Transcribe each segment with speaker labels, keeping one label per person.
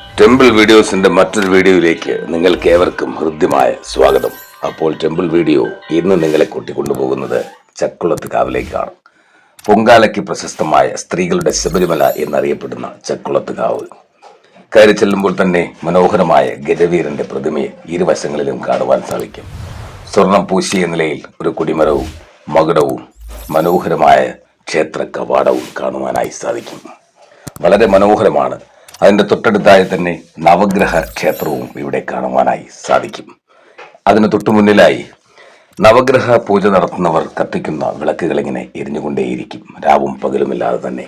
Speaker 1: Temple വീഡിയോസിന്റെ മറ്റൊരു വീഡിയോയിലേക്ക് നിങ്ങൾക്ക് ഏവർക്കും ഹൃദ്യമായ സ്വാഗതം. അപ്പോൾ ടെമ്പിൾ വീഡിയോ ഇന്ന് നിങ്ങളെ കൂട്ടിക്കൊണ്ടുപോകുന്നത് ചക്കുളത്ത് കാവിലേക്കാണ് പൊങ്കാലയ്ക്ക് പ്രശസ്തമായ സ്ത്രീകളുടെ ശബരിമല എന്നറിയപ്പെടുന്ന ചക്കുളത്ത് കാവ് കയറി ചെല്ലുമ്പോൾ തന്നെ മനോഹരമായ ഗജവീരന്റെ പ്രതിമയെ ഇരുവശങ്ങളിലും കാണുവാൻ സാധിക്കും. സ്വർണം പൂശിയ നിലയിൽ ഒരു കുടിമരവും മകുടവും മനോഹരമായ ക്ഷേത്ര കവാടവും കാണുവാനായി സാധിക്കും. വളരെ മനോഹരമാണ് അതിന്റെ തൊട്ടടുത്തായി തന്നെ നവഗ്രഹ ക്ഷേത്രവും ഇവിടെ കാണുവാനായി സാധിക്കും. അതിന് തൊട്ടു മുന്നിലായി നവഗ്രഹ പൂജ നടത്തുന്നവർ കത്തിക്കുന്ന വിളക്കുകൾ ഇങ്ങനെ എരിഞ്ഞുകൊണ്ടേയിരിക്കും. രാവും പകലുമില്ലാതെ തന്നെ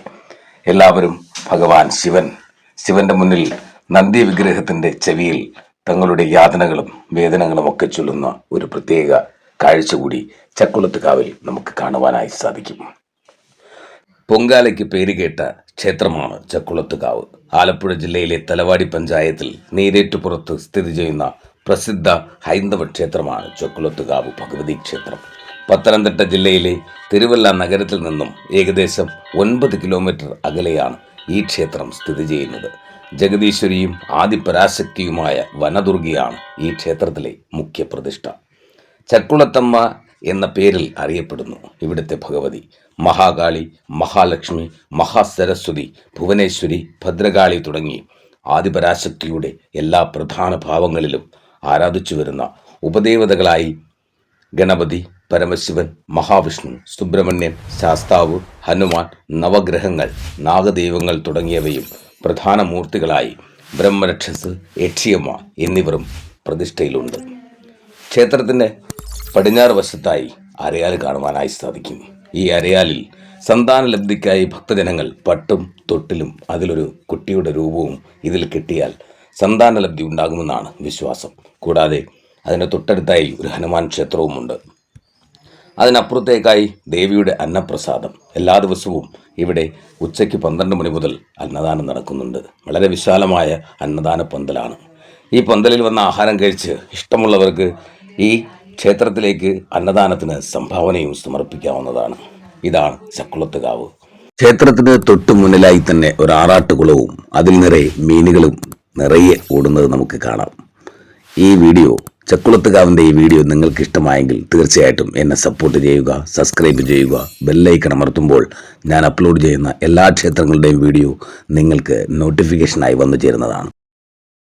Speaker 1: എല്ലാവരും ഭഗവാൻ ശിവൻ ശിവന്റെ മുന്നിൽ നന്ദി വിഗ്രഹത്തിന്റെ ചെവിയിൽ തങ്ങളുടെ യാതനകളും വേദനകളും ഒക്കെ ചൊല്ലുന്ന ഒരു പ്രത്യേക കാഴ്ച കൂടി ചക്കുളത്തുകാവിൽ നമുക്ക് കാണുവാനായി സാധിക്കും. പൊങ്കാലയ്ക്ക് പേരുകേട്ട ക്ഷേത്രമാണ് ചക്കുളത്തുകാവ്. ആലപ്പുഴ ജില്ലയിലെ തലവാടി പഞ്ചായത്തിൽ നീരേറ്റുപുറത്ത് സ്ഥിതി ചെയ്യുന്ന പ്രസിദ്ധ ഹൈന്ദവ ക്ഷേത്രമാണ് ചൊക്കുളത്തുകാവ് ഭഗവതി ക്ഷേത്രം. പത്തനംതിട്ട ജില്ലയിലെ തിരുവല്ല നഗരത്തിൽ നിന്നും ഏകദേശം ഒൻപത് കിലോമീറ്റർ അകലെയാണ് ഈ ക്ഷേത്രം സ്ഥിതി ചെയ്യുന്നത്. ജഗദീശ്വരിയും ആദിപരാശക്തിയുമായ വനദുർഗിയാണ് ഈ ക്ഷേത്രത്തിലെ മുഖ്യ പ്രതിഷ്ഠ. ചക്കുളത്തമ്മ എന്ന പേരിൽ അറിയപ്പെടുന്നു. ഇവിടുത്തെ ഭഗവതി. മഹാകാളി മഹാലക്ഷ്മി മഹാസരസ്വതി ഭുവനേശ്വരി ഭദ്രകാളി തുടങ്ങി ആദിപരാശക്തിയുടെ എല്ലാ പ്രധാന ഭാവങ്ങളിലും ആരാധിച്ചു വരുന്ന ഉപദേവതകളായി ഗണപതി പരമശിവൻ മഹാവിഷ്ണു സുബ്രഹ്മണ്യൻ ശാസ്താവ് ഹനുമാൻ നവഗ്രഹങ്ങൾ നാഗദൈവങ്ങൾ തുടങ്ങിയവയും പ്രധാന മൂർത്തികളായി ബ്രഹ്മരക്ഷസ് യക്ഷിയമ്മ എന്നിവരും പ്രതിഷ്ഠയിലുണ്ട്. ക്ഷേത്രത്തിന്റെ പടിഞ്ഞാറ് വശത്തായി അരയാൽ കാണുവാനായി സാധിക്കും. ഈ അരയാലിൽ സന്താന ലബ്ധിക്കായി ഭക്തജനങ്ങൾ പട്ടും തൊട്ടിലും അതിലൊരു കുട്ടിയുടെ രൂപവും ഇതിൽ കിട്ടിയാൽ സന്താന ലബ്ധി ഉണ്ടാകുമെന്നാണ് വിശ്വാസം. കൂടാതെ അതിന് തൊട്ടടുത്തായി ഒരു ഹനുമാൻ ക്ഷേത്രവുമുണ്ട്. അതിനപ്പുറത്തേക്കായി ദേവിയുടെ അന്നപ്രസാദം. എല്ലാ ദിവസവും ഇവിടെ ഉച്ചയ്ക്ക് പന്ത്രണ്ട് മണി മുതൽ അന്നദാനം നടക്കുന്നുണ്ട്. വളരെ വിശാലമായ അന്നദാന പന്തലാണ്. ഈ പന്തലിൽ വന്ന ആഹാരം കഴിച്ച് ഇഷ്ടമുള്ളവർക്ക് ഈ ക്ഷേത്രത്തിലേക്ക് അന്നദാനത്തിന് സംഭാവനയും സമർപ്പിക്കാവുന്നതാണ്. ഇതാണ് ചക്കുളത്തുകാവ് ക്ഷേത്രത്തിന് തൊട്ടു മുന്നിലായി തന്നെ ഒരു ആറാട്ടുകുളവും അതിൽ നിറയെ മീനുകളും നിറയെ ഓടുന്നത് നമുക്ക് കാണാം. ഈ വീഡിയോ ചക്കുളത്തുകാവിന്റെ ഈ വീഡിയോ നിങ്ങൾക്ക് ഇഷ്ടമായെങ്കിൽ തീർച്ചയായിട്ടും എന്നെ സപ്പോർട്ട് ചെയ്യുക സബ്സ്ക്രൈബ് ചെയ്യുക ബെല്ലൈക്കൺ അമർത്തുമ്പോൾ ഞാൻ അപ്ലോഡ് ചെയ്യുന്ന എല്ലാ ക്ഷേത്രങ്ങളുടെയും വീഡിയോ നിങ്ങൾക്ക് നോട്ടിഫിക്കേഷനായി വന്നു ചേരുന്നതാണ്.